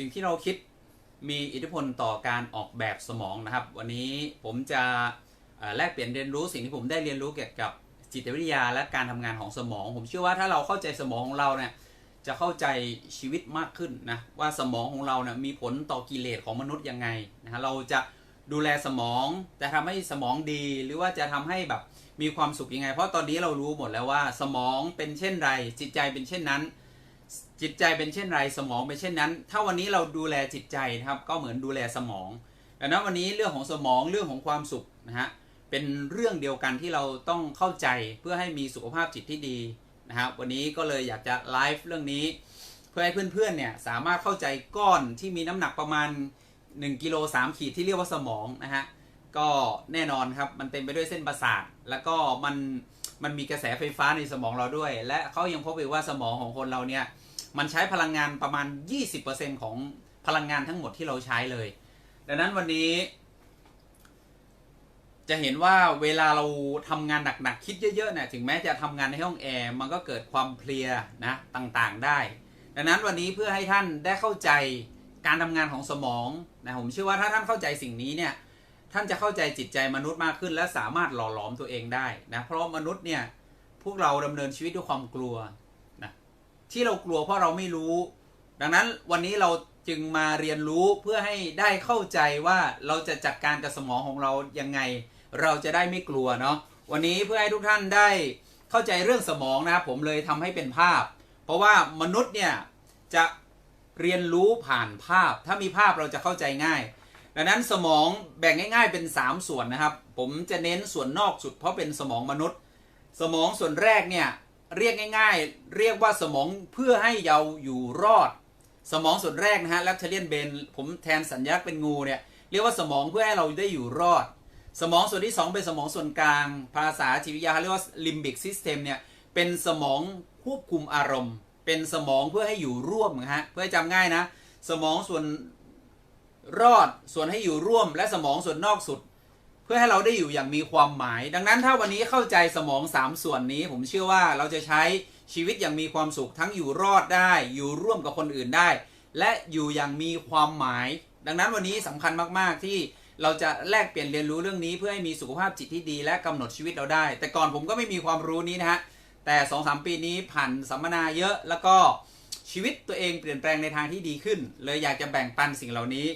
สิ่งที่เราคิดมีอิทธิพลต่อการออกแบบสมองนะครับ วันนี้ผมจะแลกเปลี่ยนเรียนรู้สิ่งที่ผมได้เรียนรู้เกี่ยวกับจิตวิทยาและการทำงานของสมอง ผมเชื่อว่าถ้าเราเข้าใจสมองของเราเนี่ยจะเข้าใจชีวิตมากขึ้นนะว่าสมองของเราเนี่ยมีผลต่อกิเลสของมนุษย์ยังไงนะฮะเราจะดูแลสมองจะทำให้สมองดีหรือว่าจะทำให้แบบมีความสุขยังไง เพราะตอนนี้เรารู้หมดแล้วว่าสมองเป็นเช่นไรจิตใจเป็นเช่นนั้น จิตใจเป็นเช่นไรสมองเป็นเช่นนั้น ถ้าวันนี้เราดูแลจิตใจนะครับ ก็เหมือนดูแลสมองดังนั้นวันนี้เรื่องของสมองเรื่องของความสุขนะฮะเป็นเรื่องเดียวกันที่เราต้องเข้าใจเพื่อให้มีสุขภาพจิตที่ดีนะครับวันนี้ก็เลยอยากจะไลฟ์เรื่องนี้ เพื่อให้เพื่อนๆเนี่ยสามารถเข้าใจก้อนที่มีน้ำหนักประมาณ1กิโล3ขีดที่เรียกว่าสมองนะฮะก็แน่นอนครับมันเต็มไปด้วยเส้นประสาท แล้วก็มันมันมีกระแสไฟฟ้าในสมองเราด้วย และเขายังพบอีกว่าสมองของคนเราเนี่ย มันใช้พลังงานประมาณ 20%ของพลังงานทั้งหมดที่เราใช้เลย ดังนั้นวันนี้ จะเห็นว่าเวลาเราทำงานหนักๆคิดเยอะๆเนี่ยถึงแม้จะทำงานในห้องแอร์มันก็เกิดความเพลียนะต่างๆได้ ดังนั้นวันนี้เพื่อให้ท่านได้เข้าใจการทำงานของสมองนะผมเชื่อว่าถ้าท่านเข้าใจสิ่งนี้เนี่ยท่านจะเข้าใจจิตใจมนุษย์มากขึ้น และสามารถหล่อหลอมตัวเองได้นะเพราะมนุษย์เนี่ยพวกเราดำเนินชีวิตด้วยความกลัว ที่เรากลัวเพราะเราไม่รู้ ดังนั้นวันนี้เราจึงมาเรียนรู้เพื่อให้ได้เข้าใจว่าเราจะจัดการกับสมองของเรายังไง เราจะได้ไม่กลัวเนาะวันนี้เพื่อให้ทุกท่านได้เข้าใจเรื่องสมองนะครับผมเลยทำให้เป็นภาพ เพราะว่ามนุษย์เนี่ยจะเรียนรู้ผ่านภาพ ถ้ามีภาพเราจะเข้าใจง่าย ดังนั้นสมองแบ่งง่าย ๆ เป็น 3 ส่วนนะครับ ผมจะเน้นส่วนนอกสุดเพราะเป็นสมองมนุษย์ สมองส่วนแรกเนี่ย เรียกง่าย ๆ เรียกว่าสมองเพื่อให้เราอยู่รอด สมองส่วนแรกนะฮะแลคเทเลียนเบนผมแทนสัญลักษณ์เป็นงูเนี่ยเรียกว่าสมองเพื่อให้เราได้อยู่รอด สมองส่วนที่ 2 เป็นสมองส่วนกลาง ภาษาจิตวิทยาเรียกว่าลิมบิกซิสเต็มเนี่ยเป็นสมองควบคุมอารมณ์ เป็นสมองเพื่อให้อยู่ร่วมนะฮะเพื่อให้จำง่ายนะ สมองส่วนรอดส่วนให้อยู่ร่วม และสมองส่วนนอกสุด พื่อให้เราได้อยู่อย่างมีความหมาย ดังนั้นถ้าวันนี้เข้าใจสมอง 3 ส่วนนี้ ผมเชื่อว่าเราจะใช้ชีวิตอย่างมีความสุขทั้งอยู่รอดได้ อยู่ร่วมกับคนอื่นได้ และอยู่อย่างมีความหมาย ดังนั้นวันนี้สำคัญมากๆที่เราจะแลกเปลี่ยนเรียนรู้เรื่องนี้ เพื่อให้มีสุขภาพจิตที่ดี และกำหนดชีวิตเราได้ แต่ก่อนผมก็ไม่มีความรู้นี้นะฮะแต่2อสปีนี้ผ่านสัมมนาเยอะแล้วก็ชีวิตตัวเองเปลี่ยนแปลงในทางที่ดีขึ้น เลยอยากจะแบ่งปันสิ่งเหล่านี้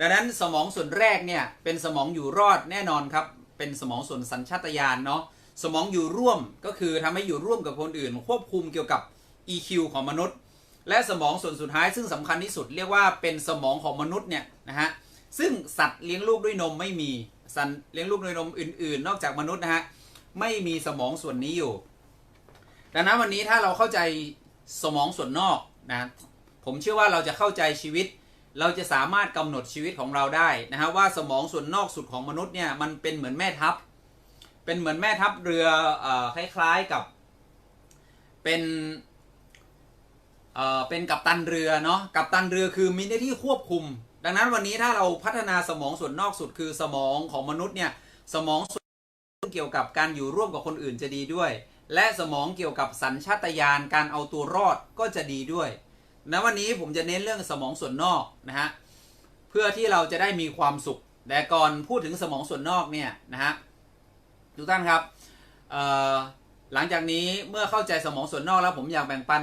ดังนั้นสมองส่วนแรกเนี่ยเป็นสมองอยู่รอดแน่นอนครับ เป็นสมองส่วนสัญชาตญาณเนาะสมองอยู่ร่วมก็คือทำให้อยู่ร่วมกับคนอื่น ควบคุมเกี่ยวกับ EQ ของมนุษย์ และสมองส่วนสุดท้ายซึ่งสำคัญที่สุดเรียกว่าเป็นสมองของมนุษย์เนี่ยนะฮะซึ่งสัตว์เลี้ยงลูกด้วยนมไม่มีสัตว์เลี้ยงลูกด้วยนมอื่น ๆ นอกจากมนุษย์นะฮะไม่มีสมองส่วนนี้อยู่ ดังนั้นวันนี้ถ้าเราเข้าใจสมองส่วนนอกนะผมเชื่อว่าเราจะเข้าใจชีวิต เราจะสามารถกำหนดชีวิตของเราได้นะฮะว่าสมองส่วนนอกสุดของมนุษย์เนี่ยมันเป็นเหมือนแม่ทัพ เป็นเหมือนแม่ทัพเรืออคล้ายๆกับเป็นเออเป็นกัปตันเรือเนาะกัปตันเรือคือมีหน้าที่ควบคุม ดังนั้นวันนี้ถ้าเราพัฒนาสมองส่วนนอกสุดคือสมองของมนุษย์เนี่ยสมองส่วนเกี่ยวกับการอยู่ร่วมกับคนอื่นจะดีด้วย และสมองเกี่ยวกับสัญชาตญาณการเอาตัวรอดก็จะดีด้วย นะวันนี้ผมจะเน้นเรื่องสมองส่วนนอกนะฮะเพื่อที่เราจะได้มีความสุข แต่ก่อนพูดถึงสมองส่วนนอกเนี่ยนะฮะทุกท่านครับหลังจากนี้เมื่อเข้าใจสมองส่วนนอกแล้วผมอยากแบ่งปัน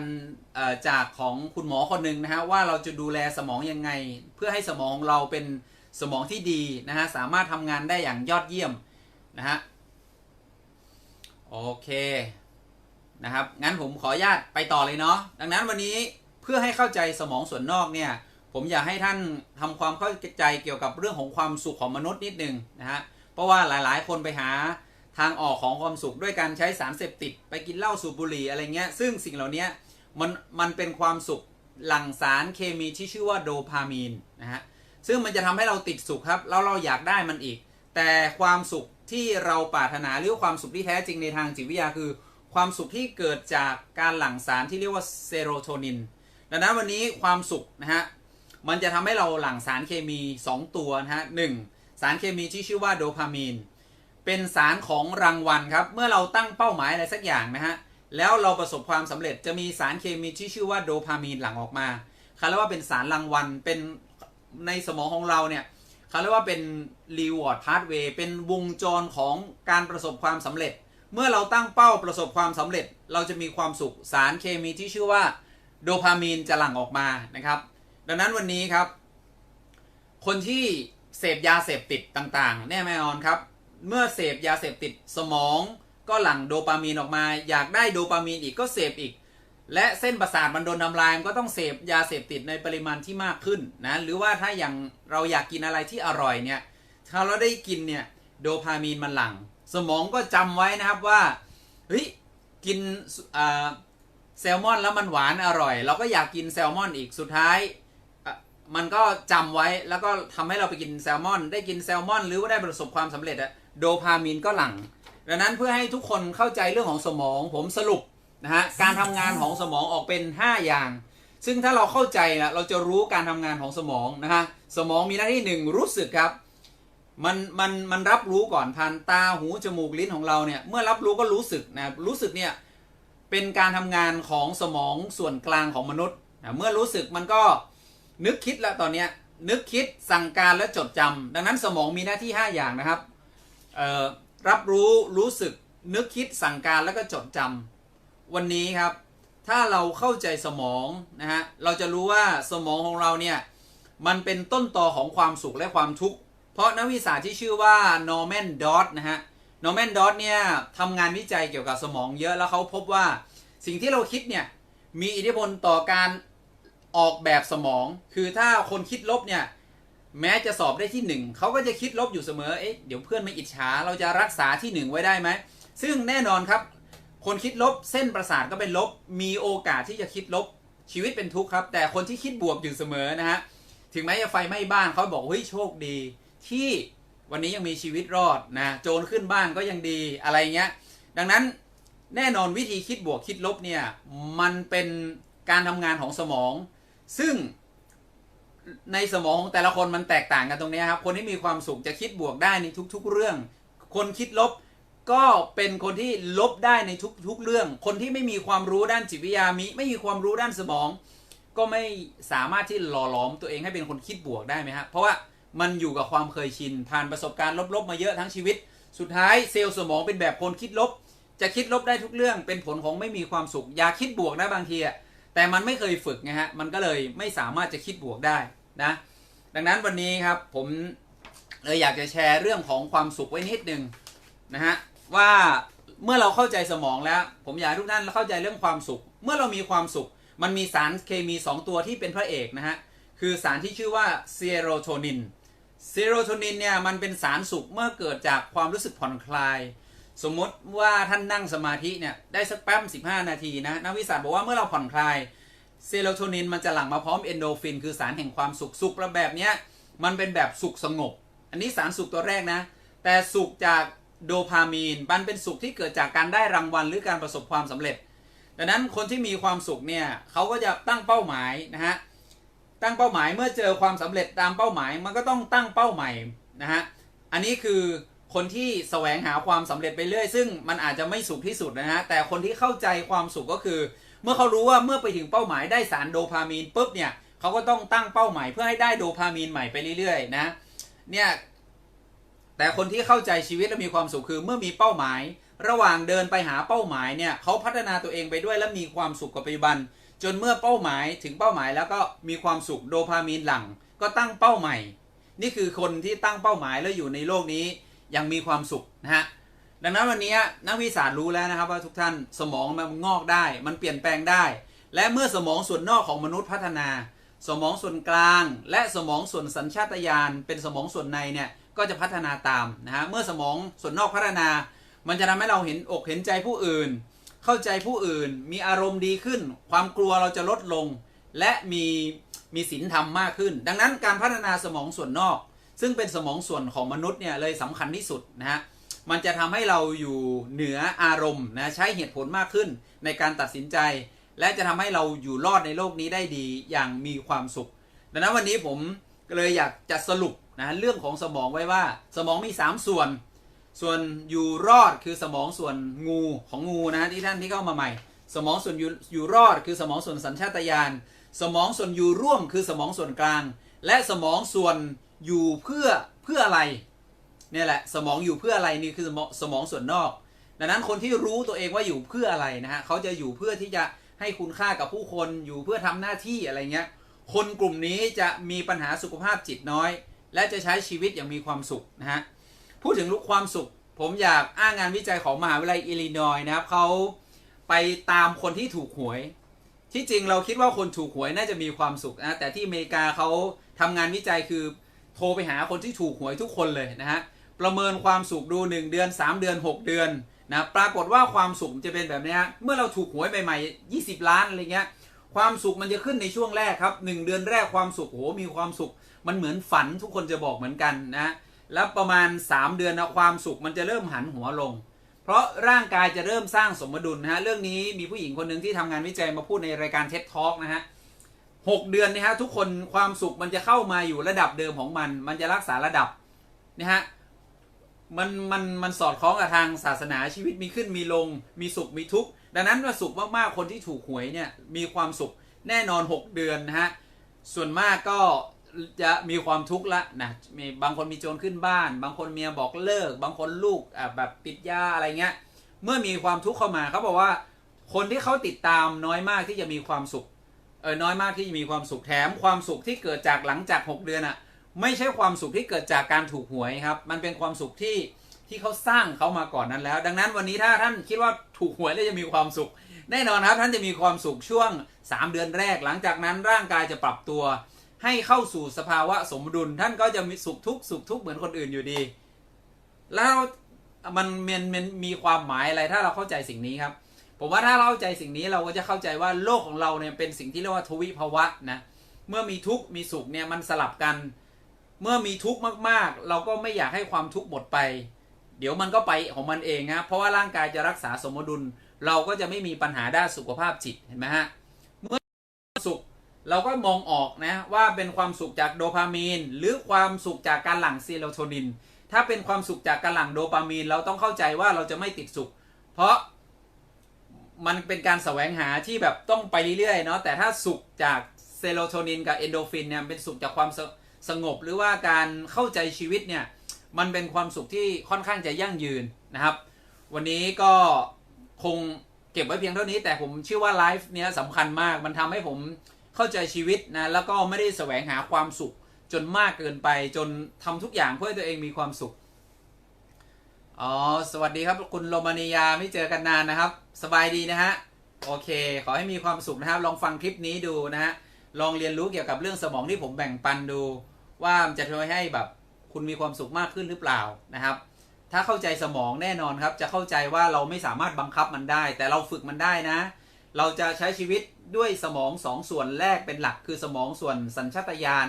จากของคุณหมอคนหนึ่งนะฮะว่าเราจะดูแลสมองยังไง เพื่อให้สมองเราเป็นสมองที่ดีนะฮะสามารถทำงานได้อย่างยอดเยี่ยมนะฮะโอเคนะครับงั้นผมขออนุญาตไปต่อเลยเนาะดังนั้นวันนี้ เพื่อให้เข้าใจสมองส่วนนอกเนี่ยผมอยากให้ท่านทำความเข้าใจเกี่ยวกับเรื่องของความสุขของมนุษย์นิดนึงนะฮะเพราะว่าหลายๆ คนไปหาทางออกของความสุขด้วยการใช้สารเสพติด ไปกินเหล้าสูบบุหรี่อะไรเงี้ยซึ่งสิ่งเหล่านี้มันมันเป็นความสุขหลั่งสารเคมีที่ชื่อว่าโดพามีนนะฮะซึ่งมันจะทำให้เราติดสุขครับแล้วเราอยากได้มันอีก แต่ความสุขที่เราปรารถนาหรือความสุขที่แท้จริงในทางจิตวิทยาคือ ความสุขที่เกิดจากการหลั่งสารที่เรียกว่าเซโรโทนิน ดังนั้นวันนี้ความสุขนะฮะมันจะทำให้เราหลั่งสารเคมี 2 ตัวนะฮะหนึ่งสารเคมีที่ชื่อว่าโดพามีนเป็นสารของรางวัลครับ เมื่อเราตั้งเป้าหมายอะไรสักอย่างนะฮะแล้วเราประสบความสำเร็จจะมีสารเคมีที่ชื่อว่าโดพามีนหลั่งออกมาเขาเรียกว่าเป็นสารรางวัลเป็นในสมองของเราเนี่ยเขาเรียกว่าเป็น reward pathway เป็นวงจรของการประสบความสำเร็จ เมื่อเราตั้งเป้าประสบความสำเร็จ เราจะมีความสุขสารเคมีที่ชื่อว่า โดพามีนจะหลั่งออกมานะครับ ดังนั้นวันนี้ครับ คนที่เสพยาเสพติดต่างๆ แน่นอนครับ เมื่อเสพยาเสพติดสมองก็หลั่งโดปามีนออกมา อยากได้โดปามีนอีกก็เสพอีก และเส้นประสาทมันโดนทำลายมันก็ต้องเสพยาเสพติดในปริมาณที่มากขึ้นนะหรือว่าถ้าอย่างเราอยากกินอะไรที่อร่อยเนี่ยถ้าเราได้กินเนี่ยโดพามีนมันหลั่งสมองก็จำไว้นะครับว่าเฮ้ยกินอ่า แซลมอนแล้วมันหวานอร่อย เราก็อยากกินแซลมอนอีกสุดท้าย มันก็จำไว้แล้วก็ทำให้เราไปกินแซลมอน ได้กินแซลมอน หรือว่าได้ประสบความสำเร็จอะโดพามีนก็หลั่งดังนั้นเพื่อให้ทุกคนเข้าใจเรื่องของสมองผมสรุปนะฮะการทำงานของสมองออกเป็น 5 อย่าง ซึ่งถ้าเราเข้าใจนะเราจะรู้การทำงานของสมองนะฮะสมองมีหน้าที่หนึ่งรู้สึกครับมันมันมันรับรู้ก่อนผ่านตาหูจมูกลิ้นของเราเนี่ยเมื่อรับรู้ก็รู้สึกนะรู้สึกเนี่ย เป็นการทำงานของสมองส่วนกลางของมนุษย์ เมื่อรู้สึกมันก็นึกคิดแล้วตอนเนี้นึกคิดสั่งการและจดจำดังนั้นสมองมีหน้าที่ 5 อย่างนะครับรับรู้รู้สึกนึกคิดสั่งการแล้วก็จดจำวันนี้ครับ ถ้าเราเข้าใจสมองนะฮะเราจะรู้ว่าสมองของเราเนี่ยมันเป็นต้นตอของความสุขและความทุกข์เพราะนักวิชาที่ชื่อว่า Norman Dodd นะฮะ Norman Dodd เนี่ยทำงานวิจัยเกี่ยวกับสมองเยอะแล้วเขาพบว่าสิ่งที่เราคิดเนี่ย มีอิทธิพลต่อการออกแบบสมอง คือถ้าคนคิดลบเนี่ย แม้จะสอบได้ที่หนึ่งเขาก็จะคิดลบอยู่เสมอเอ๊ะเดี๋ยวเพื่อนไม่อิจฉาเราจะรักษาที่หนึ่งไว้ได้ไหม ซึ่งแน่นอนครับ คนคิดลบเส้นประสาทก็เป็นลบ มีโอกาสที่จะคิดลบชีวิตเป็นทุกข์ครับ แต่คนที่คิดบวกอยู่เสมอนะฮะถึงแม้จะไฟไหม้บ้านเขาบอกเฮ้ยโชคดีที่ วันนี้ยังมีชีวิตรอดนะโจรขึ้นบ้านก็ยังดีอะไรเงี้ยดังนั้นแน่นอนวิธีคิดบวกคิดลบเนี่ยมันเป็นการทำงานของสมอง ซึ่งในสมองของแต่ละคนมันแตกต่างกันตรงนี้ครับ คนที่มีความสุขจะคิดบวกได้ในทุก ๆ เรื่อง คนคิดลบก็เป็นคนที่ลบได้ในทุกๆเรื่อง คนที่ไม่มีความรู้ด้านจิตวิทยามีไม่มีความรู้ด้านสมอง ก็ไม่สามารถที่หล่อหลอมตัวเองให้เป็นคนคิดบวกได้ไหมฮะเพราะว่า มันอยู่กับความเคยชินผ่านประสบการณ์ลบๆมาเยอะทั้งชีวิต สุดท้ายเซลล์สมองเป็นแบบคนคิดลบ จะคิดลบได้ทุกเรื่องเป็นผลของไม่มีความสุข อย่าคิดบวกนะบางทีอะแต่มันไม่เคยฝึกไงฮะมันก็เลยไม่สามารถจะคิดบวกได้นะดังนั้นวันนี้ครับผมเลยอยากจะแชร์เรื่องของความสุขไว้นิดนึงนะฮะว่าเมื่อเราเข้าใจสมองแล้ว ผมอยากให้ทุกท่านเข้าใจเรื่องความสุข เมื่อเรามีความสุข มันมีสารเคมี 2 ตัวที่เป็นพระเอกนะฮะคือสารที่ชื่อว่าเซโรโทนิน เซโรโทนินเนี่ยมันเป็นสารสุขเมื่อเกิดจากความรู้สึกผ่อนคลาย สมมติว่าท่านนั่งสมาธิเนี่ยได้สักแป๊บ15 นาทีนะนักวิชาบอกว่าเมื่อเราผ่อนคลายเซโรโทนินมันจะหลั่งมาพร้อมเอนโดฟิน คือสารแห่งความสุขสุขระแบบเนี้ยมันเป็นแบบสุขสงบ อันนี้สารสุขตัวแรกนะ แต่สุขจากโดพามีนมันเป็นสุขที่เกิดจากการได้รางวัลหรือการประสบความสำเร็จ ดังนั้นคนที่มีความสุขเนี่ยเขาก็จะตั้งเป้าหมายนะฮะ ตั้งเป้าหมายเมื่อเจอความสำเร็จตามเป้าหมาย มันก็ต้องตั้งเป้าใหม่นะฮะอันนี้คือคนที่แสวงหาความสำเร็จไปเรื่อย ซึ่งมันอาจจะไม่สุขที่สุดนะฮะแต่คนที่เข้าใจความสุขก็คือ เมื่อเขารู้ว่าเมื่อไปถึงเป้าหมายได้สารโดพามีนปุ๊บเนี่ยเขาก็ต้องตั้งเป้าหมายเพื่อให้ได้โดพามีนใหม่ไปเรื่อยๆนะเนี่ยแต่คนที่เข้าใจชีวิตและมีความสุขคือเมื่อมีเป้าหมาย ระหว่างเดินไปหาเป้าหมายเนี่ยเขาพัฒนาตัวเองไปด้วยและมีความสุขกับปัจจุบัน จนเมื่อเป้าหมายถึงเป้าหมายแล้วก็มีความสุขโดพามีนหลั่งก็ตั้งเป้าใหม่ นี่คือคนที่ตั้งเป้าหมายแล้วอยู่ในโลกนี้ยังมีความสุขนะฮะดังนั้นวันนี้นักวิชารู้แล้วนะครับว่าทุกท่านสมองมันงอกได้ มันเปลี่ยนแปลงได้ และเมื่อสมองส่วนนอกของมนุษย์พัฒนา สมองส่วนกลาง และสมองส่วนสัญชาตญาณเป็นสมองส่วนในเนี่ยก็จะพัฒนาตามนะฮะเมื่อสมองส่วนนอกพัฒนา มันจะทำให้เราเห็นอกเห็นใจผู้อื่น เข้าใจผู้อื่น มีอารมณ์ดีขึ้น ความกลัวเราจะลดลง และมีมีศีลธรรมมากขึ้น ดังนั้นการพัฒนาสมองส่วนนอก ซึ่งเป็นสมองส่วนของมนุษย์เนี่ยเลยสำคัญที่สุดนะฮะมันจะทำให้เราอยู่เหนืออารมณ์นะใช้เหตุผลมากขึ้นในการตัดสินใจ และจะทำให้เราอยู่รอดในโลกนี้ได้ดีอย่างมีความสุข ดังนั้นวันนี้ผมเลยอยากจะสรุปนะเรื่องของสมองไว้ว่า สมองมี 3 ส่วน ส่วนอยู่รอดคือสมองส่วนงูของงูนะที่ท่านที่เข้ามาใหม่ สมองส่วนอยู่รอดคือสมองส่วนสัญชาตญาณสมองส่วนอยู่ร่วมคือสมองส่วนกลาง และสมองส่วนอยู่เพื่อเพื่ออะไรเนี่ยแหละสมองอยู่เพื่ออะไรนี่คือสมองสมองส่วนนอก ดังนั้นคนที่รู้ตัวเองว่าอยู่เพื่ออะไรนะฮะเขาจะอยู่เพื่อที่จะให้คุณค่ากับผู้คนอยู่เพื่อทำหน้าที่อะไรเงี้ยคนกลุ่มนี้จะมีปัญหาสุขภาพจิตน้อย และจะใช้ชีวิตอย่างมีความสุขนะฮะ พูดถึงลูกความสุข ผมอยากอ้างงานวิจัยของมหาวิทยาลัยอิลลินอยส์นะครับเขาไปตามคนที่ถูกหวย ที่จริงเราคิดว่าคนถูกหวยน่าจะมีความสุขนะแต่ที่อเมริกาเขาทำงานวิจัยคือโทรไปหาคนที่ถูกหวยทุกคนเลยนะฮะประเมินความสุขดู 1 เดือน 3 เดือน 6 เดือนนะปรากฏว่าความสุขจะเป็นแบบนี้เมื่อเราถูกหวยใหม่ๆ 20 ล้านอะไรเงี้ยความสุขมันจะขึ้นในช่วงแรกครับ 1 เดือนแรกความสุขโหมีความสุข มันเหมือนฝันทุกคนจะบอกเหมือนกันนะ แล้วประมาณ 3 เดือนนะความสุขมันจะเริ่มหันหัวลง เพราะร่างกายจะเริ่มสร้างสมดุลนะฮะเรื่องนี้มีผู้หญิงคนหนึ่งที่ทำงานวิจัยมาพูดในรายการเท็ t ท a l k นะฮะหกเดือนนะฮะทุกคนความสุขมันจะเข้ามาอยู่ระดับเดิมของมัน มันจะรักษาระดับนะฮะมันมันมันสอดคล้องกับทางศาสนาชีวิตมีขึ้นมีลง มีสุขมีทุกข์ดังนั้นว่าสุขมากๆคนที่ถูกหวยเนี่ยมีความสุขแน่นอน 6 เดือนนะฮะส่วนมากก็ จะมีความทุกข์ละนะมีบางคนมีโจรขึ้นบ้าน บางคนเมียบอกเลิก บางคนลูกแบบติดยาอะไรเงี้ย เมื่อมีความทุกข์เข้ามาเขาบอกว่า คนที่เขาติดตามน้อยมากที่จะมีความสุขเออน้อยมากที่จะมีความสุขแถมความสุขที่เกิดจากหลังจาก 6 เดือนอะ่ะไม่ใช่ความสุขที่เกิดจากการถูกหวยครับ มันเป็นความสุขที่ที่เขาสร้างเขามาก่อนนั้นแล้ว ดังนั้นวันนี้ถ้าท่านคิดว่าถูกหวยแล้วจะมีความสุข แน่นอนครับท่านจะมีความสุขช่วง 3 เดือนแรก หลังจากนั้นร่างกายจะปรับตัว ให้เข้าสู่สภาวะสมดุล ท่านก็จะมีสุขทุกข์สุขทุกข์เหมือนคนอื่นอยู่ดี แล้วมันมันมันมีความหมายอะไรถ้าเราเข้าใจสิ่งนี้ครับ ผมว่าถ้าเราเข้าใจสิ่งนี้เราก็จะเข้าใจว่าโลกของเราเนี่ยเป็นสิ่งที่เรียกว่าทวิภาวะนะเมื่อมีทุกข์มีสุขเนี่ยมันสลับกัน เมื่อมีทุกข์มากๆ เราก็ไม่อยากให้ความทุกข์หมดไป เดี๋ยวมันก็ไปของมันเองฮะเพราะว่าร่างกายจะรักษาสมดุล เราก็จะไม่มีปัญหาด้านสุขภาพจิตเห็นไหมฮะเมื่อสุข เราก็มองออกนะว่าเป็นความสุขจากโดพามีน หรือความสุขจากการหลั่งเซโรโทนิน ถ้าเป็นความสุขจากการหลั่งโดปามีน เราต้องเข้าใจว่าเราจะไม่ติดสุข เพราะมันเป็นการแสวงหาที่แบบต้องไปเรื่อยๆเนาะแต่ถ้าสุขจากเซโรโทนินกับเอนโดฟินเนี่ยเป็นสุขจากความสสงบหรือว่าการเข้าใจชีวิตเนี่ยมันเป็นความสุขที่ค่อนข้างจะยั่งยืนนะครับ วันนี้ก็คงเก็บไว้เพียงเท่านี้แต่ผมเชื่อว่าไลฟ์เนี้ยสำคัญมากมันทำให้ผม เข้าใจชีวิตนะแล้วก็ไม่ได้แสวงหาความสุขจนมากเกินไปจนทำทุกอย่างเพื่อตัวเองมีความสุขอ๋อสวัสดีครับคุณโรมานียาไม่เจอกันนานนะครับ สบายดีนะฮะโอเค ขอให้มีความสุขนะครับ ลองฟังคลิปนี้ดูนะฮะลองเรียนรู้เกี่ยวกับเรื่องสมองที่ผมแบ่งปันดู ว่ามันจะทำให้แบบคุณมีความสุขมากขึ้นหรือเปล่านะครับ ถ้าเข้าใจสมองแน่นอนครับ จะเข้าใจว่าเราไม่สามารถบังคับมันได้ แต่เราฝึกมันได้นะ เราจะใช้ชีวิตด้วยสมองสองส่วนแรกเป็นหลักคือสมองส่วนสัญชาตญาณ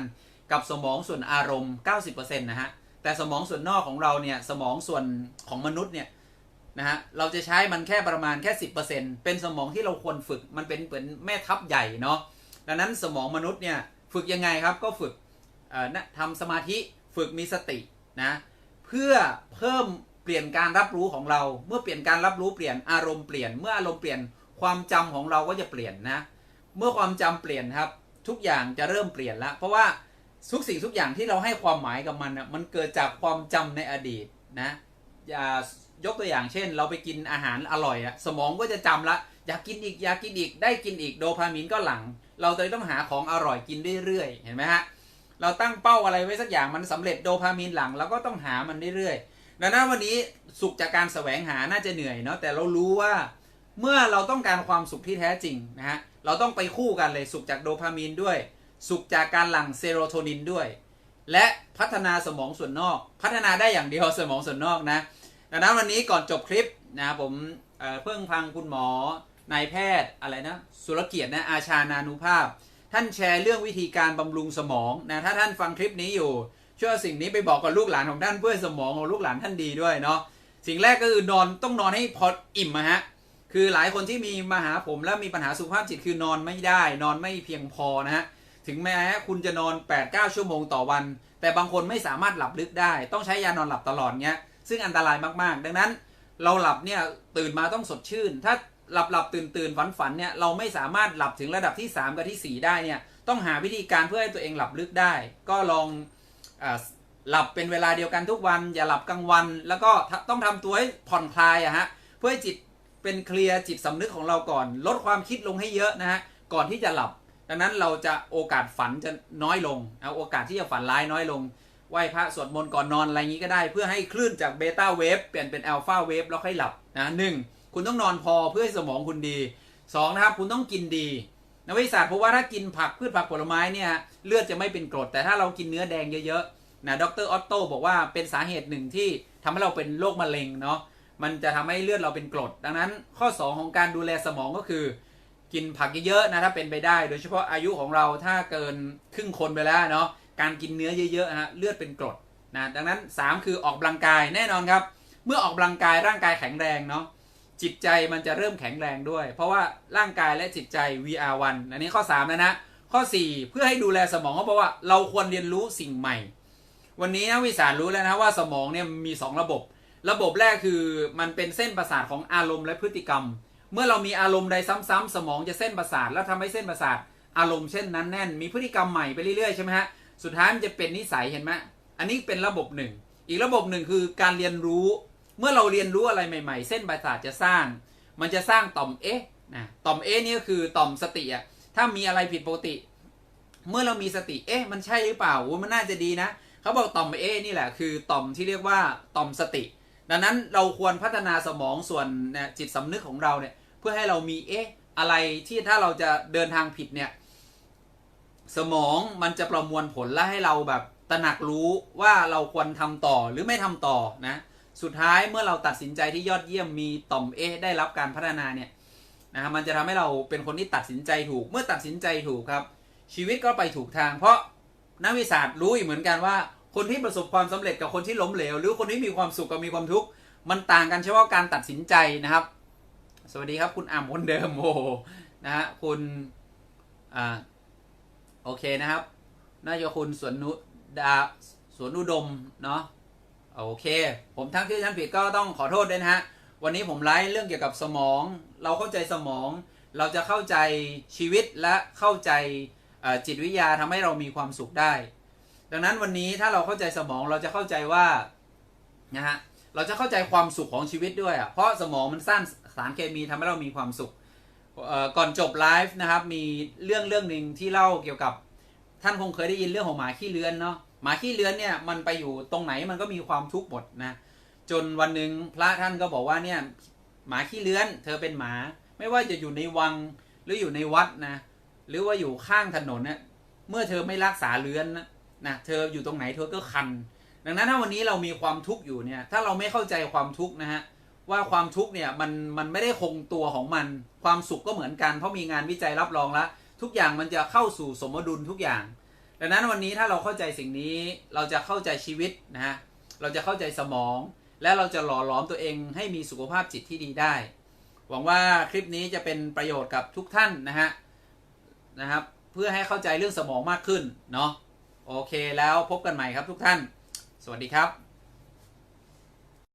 กับสมองส่วนอารมณ์ 90%นะฮะแต่สมองส่วนนอกของเราเนี่ยสมองส่วนของมนุษย์เนี่ยนะฮะเราจะใช้มันแค่ประมาณแค่ 10%เป็นสมองที่เราควรฝึกมันเป็นเหมือนแม่ทัพใหญ่เนาะดังนั้นสมองมนุษย์เนี่ยฝึกยังไงครับก็ฝึกทำสมาธิฝึกมีสตินะเพื่อเพิ่มเปลี่ยนการรับรู้ของเรา เมื่อเปลี่ยนการรับรู้เปลี่ยนอารมณ์เปลี่ยนเมื่ออารมณ์เปลี่ยน ความจำของเราก็จะเปลี่ยนนะ เมื่อความจำเปลี่ยนครับ ทุกอย่างจะเริ่มเปลี่ยนล้วเพราะว่าทุกสิ่งทุกอย่างที่เราให้ความหมายกับมันน่ะมันเกิดจากความจำในอดีตนะอย่ายกตัวอย่างเช่น เราไปกินอาหารอร่อยอะสมองก็จะจำละอยากกินอีกอยากกินอีกได้กินอีกโดพามีนก็หลัง เราเลยต้องหาของอร่อยกินเรื่อยๆเห็นไหมฮะเราตั้งเป้าอะไรไว้สักอย่างมันสำเร็จโดพามีนหลังเราก็ต้องหามันเรื่อยๆดังนั้นวันนี้สุขจากการแสวงหาน่าจะเหนื่อยเนาะแต่เรารู้ว่า เมื่อเราต้องการความสุขที่แท้จริงนะฮะเราต้องไปคู่กันเลยสุขจากโดพามีนด้วย สุขจากการหลั่งเซโรโทนินด้วย และพัฒนาสมองส่วนนอก พัฒนาได้อย่างเดียวสมองส่วนนอกนะดังนั้นวันนี้ก่อนจบคลิปนะผมเเพิ่งฟังคุณหมอนายแพทย์อะไรนะสุรเกียรตินะอาชานานุภาพ ท่านแชร์เรื่องวิธีการบำรุงสมองนะถ้าท่านฟังคลิปนี้อยู่ช่วยสิ่งนี้ไปบอกกับลูกหลานของท่านเพื่อสมองของลูกหลานท่านดีด้วยเนาะสิ่งแรกก็คือนอนต้องนอนให้พออิ่มนะฮะ คือหลายคนที่มีมาหาผมแล้วมีปัญหาสุขภาพจิตคือนอนไม่ได้ นอนไม่เพียงพอนะฮะถึงแม้คุณจะนอน 8-9 ชั่วโมงต่อวัน แต่บางคนไม่สามารถหลับลึกได้ ต้องใช้ยานอนหลับตลอดเงี้ยซึ่งอันตรายมากๆ ดังนั้นเราหลับเนี่ยตื่นมาต้องสดชื่น ถ้าหลับหลับตื่นตื่นฝันฝันเนี่ยเราไม่สามารถหลับถึงระดับที่ 3 กับที่ 4 ได้เนี่ยต้องหาวิธีการเพื่อให้ตัวเองหลับลึกได้ ก็ลองอหลับเป็นเวลาเดียวกันทุกวัน อย่าหลับกลางวัน แล้วก็ต้องทำตัวให้ผ่อนคลายอะฮะเพื่อให้จิต เป็นเคลียร์จิตสำนึกของเราก่อน ลดความคิดลงให้เยอะนะฮะก่อนที่จะหลับ ดังนั้นเราจะโอกาสฝันจะน้อยลงเอาโอกาสที่จะฝันร้ายน้อยลงไหว้พระสวดมนต์ก่อนนอนอะไรอย่างนี้ก็ได้ เพื่อให้คลื่นจากเบต้าเวฟเปลี่ยนเป็นอัลฟาเวฟแล้วค่อยหลับนะหนึ่งคุณต้องนอนพอเพื่อให้สมองคุณดีสองนะครับคุณต้องกินดีนักวิทยาศาสตร์เพราะว่าถ้ากินผักพืชผักผลไม้เนี่ยเลือดจะไม่เป็นกรด แต่ถ้าเรากินเนื้อแดงเยอะๆนะดรออตโตบอกว่าเป็นสาเหตุหนึ่งที่ทำให้เราเป็นโรคมะเร็งเนาะ มันจะทำให้เลือดเราเป็นกรด ดังนั้นข้อ 2 ของการดูแลสมองก็คือ กินผักเยอะๆนะถ้าเป็นไปได้ โดยเฉพาะอายุของเราถ้าเกินครึ่งคนไปแล้วเนาะการกินเนื้อเยอะๆฮะเลือดเป็นกรดนะดังนั้น 3 คือออกกำลังกายแน่นอนครับ เมื่อออกกำลังกายร่างกายแข็งแรงเนาะจิตใจมันจะเริ่มแข็งแรงด้วย เพราะว่าร่างกายและจิตใจ VR1 อันนี้ข้อ3แล้วนะข้อ 4 เพื่อให้ดูแลสมองเขาบอกว่าเราควรเรียนรู้สิ่งใหม่ วันนี้นักวิชารู้แล้วนะว่าสมองเนี่ยมี 2 ระบบ ระบบแรกคือมันเป็นเส้นประสาทของอารมณ์และพฤติกรรม เมื่อเรามีอารมณ์ใดซ้ำๆสมองจะเส้นประสาทแล้วทำให้เส้นประสาทอารมณ์เช่นนั้นแน่น มีพฤติกรรมใหม่ไปเรื่อยๆใช่ไหมฮะสุดท้ายมันจะเป็นนิสัยเห็นไหมอันนี้เป็นระบบหนึ่งอีกระบบหนึ่งคือการเรียนรู้ เมื่อเราเรียนรู้อะไรใหม่ ๆ เส้นประสาทจะสร้าง มันจะสร้างต่อมเอ๊ะนะต่อมเอ๊ะนี่ก็คือต่อมสติอะถ้ามีอะไรผิดปกติ เมื่อเรามีสติเอ๊ะมันใช่หรือเปล่าโอ้มันน่าจะดีนะเขาบอกต่อมเอ๊ะนี่แหละคือต่อมที่เรียกว่าต่อมสติ ดังนั้นเราควรพัฒนาสมองส่วนเนี่ยจิตสำนึกของเราเนี่ยเพื่อให้เรามีเอ๊ะอะไรที่ถ้าเราจะเดินทางผิดเนี่ยสมองมันจะประมวลผลและให้เราแบบตระหนักรู้ว่าเราควรทำต่อหรือไม่ทำต่อนะสุดท้ายเมื่อเราตัดสินใจที่ยอดเยี่ยมมีต่อมเอ๊ะได้รับการพัฒนาเนี่ยนะมันจะทำให้เราเป็นคนที่ตัดสินใจถูกเมื่อตัดสินใจถูกครับ ชีวิตก็ไปถูกทาง เพราะนักวิทยาศาสตร์รู้อีกเหมือนกันว่า คนที่ประสบความสำเร็จกับคนที่ล้มเหลว หรือคนที่มีความสุขกับมีความทุกข์มันต่างกันเฉพาะการตัดสินใจนะครับ สวัสดีครับคุณอ่ำคนเดิมโอ้นะฮะคุณอ่าโอเคนะครับ น่าจะคุณสวนนุดาสวนอุดมเนาะโอเค ผมทั้งที่ท่านผิดก็ต้องขอโทษด้วยนะฮะวันนี้ผมไลฟ์เรื่องเกี่ยวกับสมอง เราเข้าใจสมอง เราจะเข้าใจชีวิตและเข้าใจจิตวิทยาทำให้เรามีความสุขได้ ดังนั้นวันนี้ถ้าเราเข้าใจสมองเราจะเข้าใจว่านะฮะเราจะเข้าใจความสุขของชีวิตด้วยอะเพราะสมองมันสร้างสารเคมีทำให้เรามีความสุขก่อนจบไลฟ์นะครับมีเรื่องเรื่องหนึ่งที่เล่าเกี่ยวกับท่านคงเคยได้ยินเรื่องของหมาขี้เลื้อนเนาะหมาขี้เลื้อนเนี่ยมันไปอยู่ตรงไหนมันก็มีความทุกข์หมดนะจนวันหนึ่งพระท่านก็บอกว่าเนี่ยหมาขี้เลื้อน เธอเป็นหมา ไม่ว่าจะอยู่ในวังหรืออยู่ในวัดนะหรือว่าอยู่ข้างถนนเนี่ยเมื่อเธอไม่รักษาเลื้อนนะ นะเธออยู่ตรงไหนเธอก็คัน ดังนั้นถ้าวันนี้เรามีความทุกข์อยู่เนี่ย ถ้าเราไม่เข้าใจความทุกข์นะฮะว่าความทุกข์เนี่ยมันมันไม่ได้คงตัวของมัน ความสุขก็เหมือนกัน เพราะมีงานวิจัยรับรองแล้วทุกอย่างมันจะเข้าสู่สมดุลทุกอย่าง ดังนั้นวันนี้ถ้าเราเข้าใจสิ่งนี้เราจะเข้าใจชีวิตนะฮะเราจะเข้าใจสมอง และเราจะหล่อหลอมตัวเองให้มีสุขภาพจิตที่ดีได้ หวังว่าคลิปนี้จะเป็นประโยชน์กับทุกท่านนะฮะนะครับเพื่อให้เข้าใจเรื่องสมองมากขึ้นเนาะ โอเคแล้วพบกันใหม่ครับทุกท่าน สวัสดีครับ